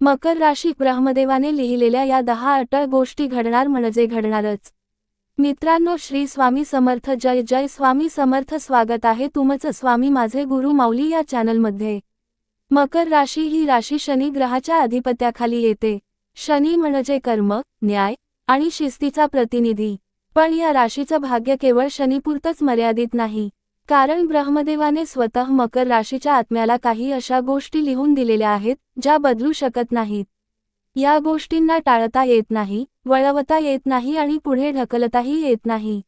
मकर राशी ब्रह्मदेवाने लिहिलेल्या या दहा अटळ गोष्टी घडणार म्हणजे घडणारच. मित्रांनो श्री स्वामी समर्थ जय जय स्वामी समर्थ स्वागत आहे तुमचं स्वामी माझे गुरु माऊली या चॅनलमध्ये. मकर राशी ही राशी शनी ग्रहाच्या अधिपत्याखाली येते. शनी म्हणजे कर्म न्याय आणि शिस्तीचा प्रतिनिधी. पण या राशीचं भाग्य केवळ शनीपुरतच मर्यादित नाही. कारण ब्रह्मदेवाने स्वतः मकर राशीच्या आत्म्याला काही अशा गोष्टी लिहून दिलेल्या आहेत ज्या बदलू शकत नाहीत. या गोष्टींना टाळता येत नाही वळवता येत नाही आणि पुढे ढकलताही येत नाही.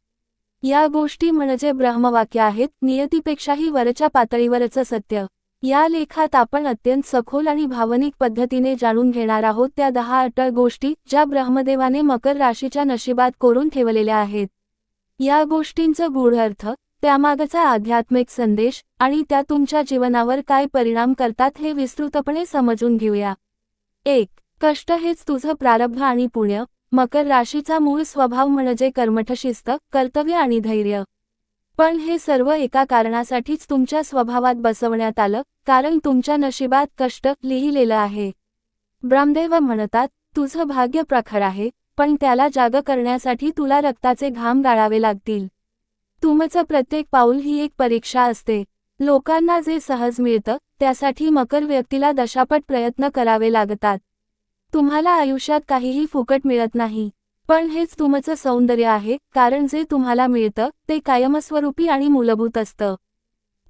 या गोष्टी म्हणजे ब्रह्मवाक्य आहेत नियतीपेक्षाही वरच्या पातळीवरचं सत्य. या लेखात आपण अत्यंत सखोल आणि भावनिक पद्धतीने जाणून घेणार आहोत त्या दहा अटळ गोष्टी ज्या ब्रह्मदेवाने मकर राशीच्या नशिबात कोरून ठेवलेल्या आहेत. या गोष्टींचं गूढ अर्थ त्यामागचा आध्यात्मिक संदेश आणि त्या तुमच्या जीवनावर काय परिणाम करतात हे विस्तृतपणे समजून घेऊया. एक कष्ट हेच तुझं प्रारब्ध आणि पुण्य. मकर राशीचा मूळ स्वभाव म्हणजे कर्मठशिस्त कर्तव्य आणि धैर्य. पण हे सर्व एका कारणासाठीच तुमच्या स्वभावात बसवण्यात आलं कारण तुमच्या नशिबात कष्ट लिहिलेलं आहे. ब्रह्मदेव म्हणतात तुझं भाग्य प्रखर आहे पण त्याला जाग करण्यासाठी तुला रक्ताचे घाम गाळावे लागतील. तुमचं प्रत्येक पाऊल ही एक परीक्षा असते. लोकांना जे सहज मिळतं त्यासाठी मकर व्यक्तीला दशापट प्रयत्न करावे लागतात. तुम्हाला आयुष्यात काहीही फुकट मिळत नाही. पण हेच तुमचं सौंदर्य आहे कारण जे तुम्हाला मिळतं ते कायमस्वरूपी आणि मूलभूत असतं.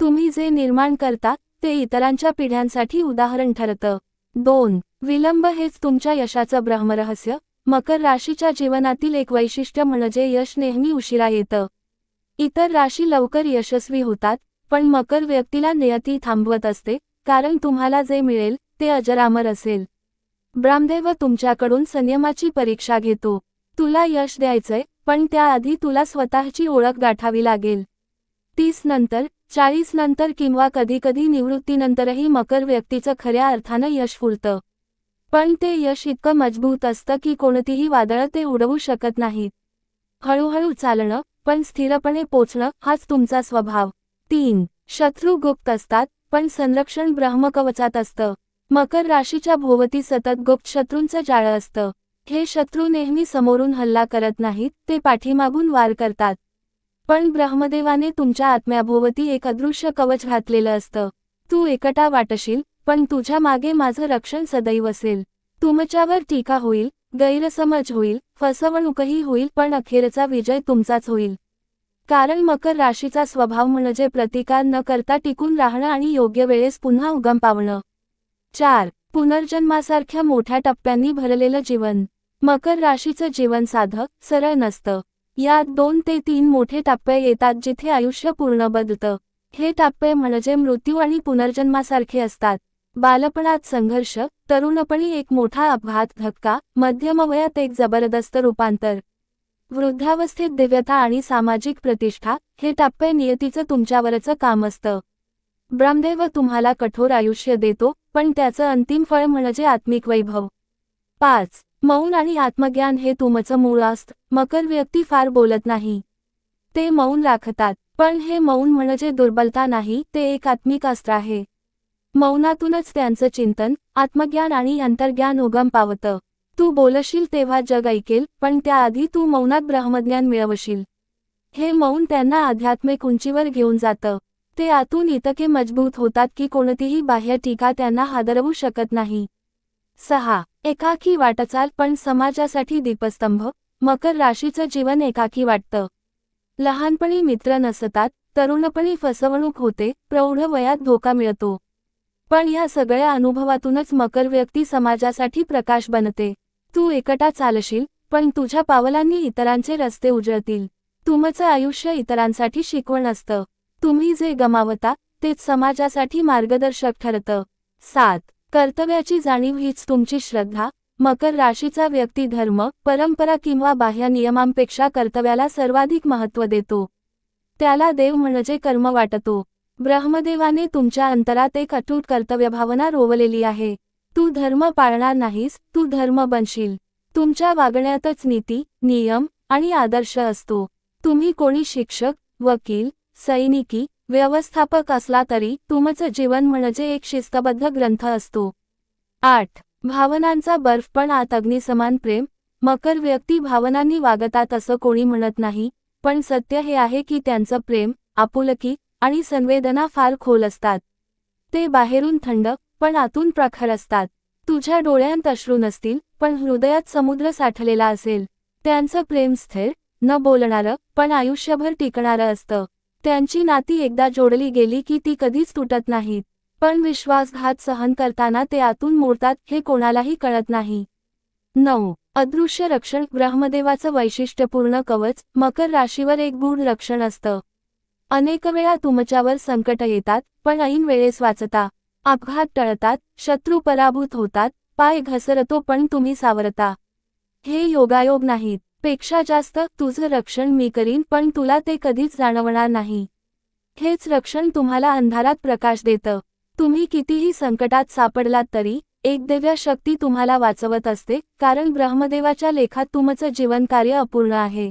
तुम्ही जे निर्माण करता ते इतरांच्या पिढ्यांसाठी उदाहरण ठरतं. दोन विलंब हेच तुमच्या यशाचं ब्रह्मरहस्य. मकर राशीच्या जीवनातील एक वैशिष्ट्य म्हणजे यश नेहमी उशिरा येतं. इतर राशी लवकर यशस्वी होतात पण मकर व्यक्तीला नियती थांबवत असते कारण तुम्हाला जे मिळेल ते अजरामर असेल. ब्रामदेव तुमच्याकडून संयमाची परीक्षा घेतो. तुला यश द्यायचंय पण त्याआधी तुला स्वतःची ओळख गाठावी लागेल. तीस नंतर चाळीस नंतर किंवा कधीकधी निवृत्तीनंतरही मकर व्यक्तीचं खऱ्या अर्थानं यश फुलतं. पण ते यश इतकं मजबूत असतं की कोणतीही वादळं ते उडवू शकत नाहीत. हळूहळू चालणं पण स्थिरपणे पोचणं हाच तुमचा स्वभाव. तीन शत्रू गुप्त असतात पण संरक्षण ब्रह्मकवचात असतं. मकर राशीच्या भोवती सतत गुप्त शत्रूंचं जाळं असतं. हे शत्रू नेहमी समोरून हल्ला करत नाहीत ते पाठीमागून वार करतात. पण ब्रह्मदेवाने तुमच्या आत्म्याभोवती एक अदृश्य कवच घातलेलं असतं. तू एकटा वाटशील पण तुझ्या मागे माझं रक्षण सदैव असेल. तुमच्यावर टीका होईल गैरसमज होईल फसवणूकही होईल पण अखेरचा विजय तुमचाच होईल. कारण मकर राशीचा स्वभाव म्हणजे प्रतिकार न करता टिकून राहणं आणि योग्य वेळेस पुन्हा उगम पावणं. चार पुनर्जन्मासारख्या मोठ्या टप्प्यांनी भरलेलं जीवन. मकर राशीचं जीवन साधक सरळ नसतं. यात दोन ते तीन मोठे टप्पे येतात जिथे आयुष्य पूर्ण बदलतं हे टप्पे म्हणजे मृत्यू आणि पुनर्जन्मासारखे असतात. बालपणात संघर्ष तरुणपणी एक मोठा अपघात धक्का मध्यमवयात एक जबरदस्त रूपांतर. वृद्धावस्थेत दिव्यता आणि सामाजिक प्रतिष्ठा हे टप्पे नियतीचं तुमच्यावरचं काम असतं. ब्रह्मदेव तुम्हाला कठोर आयुष्य देतो पण त्याचं अंतिम फळ म्हणजे आत्मिक वैभव. पाच. मौन आणि आत्मज्ञान हे तुमचं मूळ असत मकर व्यक्ती फार बोलत नाही. ते मौन राखतात पण हे मौन म्हणजे दुर्बलता नाही ते एक आत्मिक अस्त्र आहे. मौनातूनच त्यांचं चिंतन आत्मज्ञान आणि अंतर्ज्ञान उगम पावतं. तू बोलशील तेव्हा जग ऐकेल पण त्याआधी तू मौनात ब्रह्मज्ञान मिळवशील. हे मौन त्यांना आध्यात्मिक उंचीवर घेऊन जातं. ते आतून इतके मजबूत होतात की कोणतीही बाह्य टीका त्यांना हादरवू शकत नाही. सहा. एकाकी वाटचाल पण समाजासाठी दीपस्तंभ मकर राशीचं जीवन एकाकी वाटतं. लहानपणी मित्र नसतात तरुणपणी फसवणूक होते प्रौढ वयात धोका मिळतो. पण या सगळ्या अनुभवातूनच मकर व्यक्ती समाजासाठी प्रकाश बनते. तू एकटा चालशील पण तुझ्या पावलांनी इतरांचे रस्ते उजळतील. तुमचं आयुष्य इतरांसाठी शिकवण असतं. तुम्ही जे गमावता तेच समाजासाठी मार्गदर्शक ठरतं. सात. कर्तव्याची जाणीव हीच तुमची श्रद्धा मकर राशीचा व्यक्ती धर्म परंपरा किंवा बाह्य नियमांपेक्षा कर्तव्याला सर्वाधिक महत्त्व देतो. त्याला देव म्हणजे कर्म वाटतो. ब्रह्मदेवाने तुमच्या अंतरात एक अटूट कर्तव्यभावना रोवलेली आहे. तू धर्म पाळणार नाहीस तू धर्म बनशील. तुमच्या वागण्यातच नीती नियम आणि आदर्श असतो. तुम्ही कोणी शिक्षक वकील सैनिकी व्यवस्थापक असला तरी तुमचं जीवन म्हणजे एक शिस्तबद्ध ग्रंथ असतो. आठ. भावनांचा बर्फ पण आत अग्निसमान प्रेम. मकर व्यक्ती भावनांनी वागतात असं कोणी म्हणत नाही पण सत्य हे आहे की त्यांचं प्रेम आपुलकी आणि संवेदना फार खोल असतात. ते बाहेरून थंड पण आतून प्रखर असतात. तुझ्या डोळ्यांत अश्रू नसतील पण हृदयात समुद्र साठलेला असेल. त्यांचं प्रेम स्थिर न बोलणारं पण आयुष्यभर टिकणारं असतं. त्यांची नाती एकदा जोडली गेली की ती कधीच तुटत नाहीत. पण विश्वासघात सहन करताना ते आतून मोडतात हे कोणालाही कळत नाही. नऊ. अदृश्य रक्षण ब्रह्मदेवाचं वैशिष्ट्यपूर्ण कवच मकर राशीवर एक गूढ रक्षण असतं. अनेक वेळा तुमच्यावर संकट येतात पण ऐन वेळेस वाचता. अपघात टळतात शत्रू पराभूत होतात पाय घसरतो पण तुम्ही सावरता. हे योगायोग नाहीत. पेक्षा जास्त तुझं रक्षण मी करीन पण तुला ते कधीच जाणवणार नाही. हेच रक्षण तुम्हाला अंधारात प्रकाश देतं. तुम्ही कितीही संकटात सापडलात तरी एक देव्या शक्ती तुम्हाला वाचवत असते कारण ब्रह्मदेवाच्या लेखात तुमचं जीवनकार्य अपूर्ण आहे.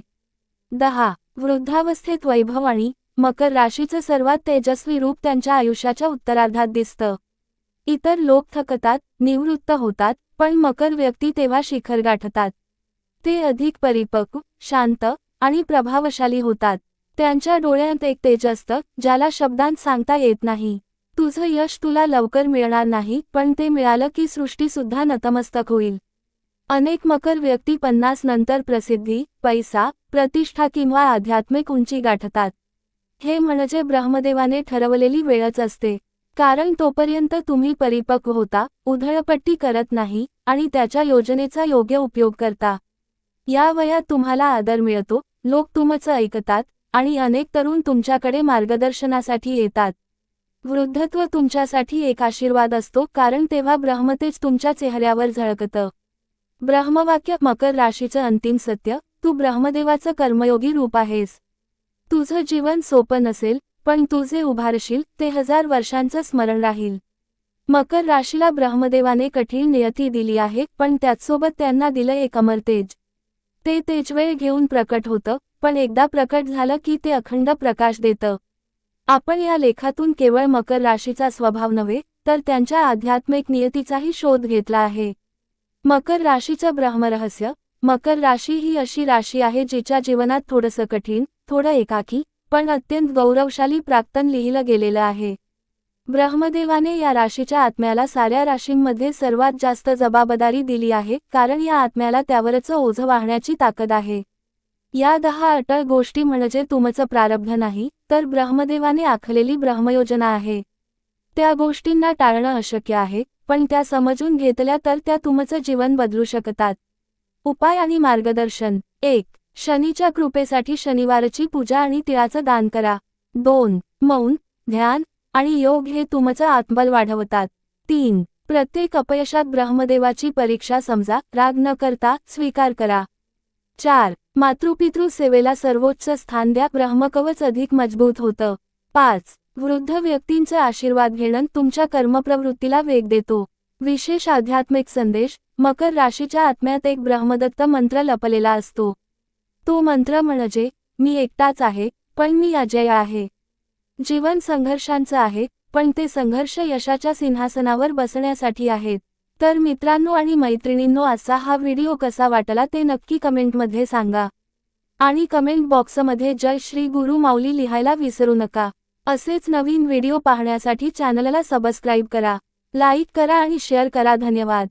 दहा. वृद्धावस्थेत वैभव आणि मकर राशीचं सर्वात तेजस्वी रूप त्यांच्या आयुष्याच्या उत्तरार्धात दिसतं. इतर लोक थकतात निवृत्त होतात पण मकर व्यक्ती तेव्हा शिखर गाठतात. ते अधिक परिपक्व शांत आणि प्रभावशाली होतात. त्यांच्या डोळ्यात एक तेज असतं ज्याला शब्दांत सांगता येत नाही. तुझं यश तुला लवकर मिळणार नाही पण ते मिळालं की सृष्टीसुद्धा नतमस्तक होईल. अनेक मकर व्यक्ती पन्नास नंतर प्रसिद्धी पैसा प्रतिष्ठा किंवा आध्यात्मिक उंची गाठतात. हे म्हणजे ब्रह्मदेवाने ठरवलेली वेळच असते. कारण तोपर्यंत तुम्ही परिपक्व होता उधळपट्टी करत नाही आणि त्याच्या योजनेचा योग्य उपयोग करता. या वयात तुम्हाला आदर मिळतो लोक तुमचं ऐकतात आणि अनेक तरुण तुमच्याकडे मार्गदर्शनासाठी येतात. वृद्धत्व तुमच्यासाठी एक आशीर्वाद असतो कारण तेव्हा ब्रह्मतेज तुमच्या चेहऱ्यावर झळकतं. ब्रह्मवाक्य मकर राशीचं अंतिम सत्य तू ब्रह्मदेवाचं कर्मयोगी रूप आहेस. तुझं जीवन सोपं नसेल पण तुझे उभारशील ते हजार वर्षांचं स्मरण राहील. मकर राशीला ब्रह्मदेवाने कठीण नियती दिली आहे पण त्याचसोबत त्यांना दिलं एक अमर तेज. ते तेजवेळ घेऊन प्रकट होतं पण एकदा प्रकट झालं की ते अखंड प्रकाश देतं. आपण या लेखातून केवळ मकर राशीचा स्वभाव नव्हे तर त्यांच्या आध्यात्मिक नियतीचाही शोध घेतला आहे. मकर राशीचं ब्रह्मरहस्य मकर राशी ही अशी राशी आहे जिच्या जीवनात थोडंसं कठीण थोडं एकाकी पण अत्यंत गौरवशाली प्राक्तन लिहिलं गेलेलं आहे. ब्रह्मदेवाने या राशीच्या आत्म्याला साऱ्या राशींमध्ये सर्वात जास्त जबाबदारी दिली आहे कारण या आत्म्याला त्यावरचं ओझं वाहण्याची ताकद आहे. या दहा अटळ गोष्टी म्हणजे तुमचं प्रारब्ध नाही तर ब्रह्मदेवाने आखलेली ब्रह्मयोजना आहे. त्या गोष्टींना टाळणं अशक्य आहे पण त्या समजून घेतल्या तर त्या तुमचं जीवन बदलू शकतात. उपाय आणि मार्गदर्शन. एक शनीच्या कृपेसाठी शनिवारची पूजा आणि तिळाचं दान करा. दोन मौन ध्यान आणि योग हे तुमचं आत्मबल वाढवतात. तीन प्रत्येक अपयशात ब्रह्मदेवाची परीक्षा समजा राग न करता स्वीकार करा. चार मातृपितृ सेवेला सर्वोच्च स्थान द्या ब्रह्मकवच अधिक मजबूत होतं. पाच वृद्ध व्यक्तींचं आशीर्वाद घेणं तुमच्या कर्मप्रवृत्तीला वेग देतो. विशेष आध्यात्मिक संदेश मकर राशीच्या आत्म्यात एक ब्रह्मदत्त मंत्र लपलेला असतो. तो मंत्र म्हणजे मी एकटाच आहे पण मी अजय आहे. जीवन संघर्षांचं आहे पण ते संघर्ष यशाच्या सिंहासनावर बसण्यासाठी आहेत. तर मित्रांनो आणि मैत्रिणींनो असा हा व्हिडिओ कसा वाटला ते नक्की कमेंटमध्ये सांगा. आणि कमेंट बॉक्समध्ये जय श्री गुरु माऊली लिहायला विसरू नका. असेच नवीन व्हिडिओ पाहण्यासाठी चॅनलला सबस्क्राईब करा. लाईक करा आणि शेअर करा. धन्यवाद.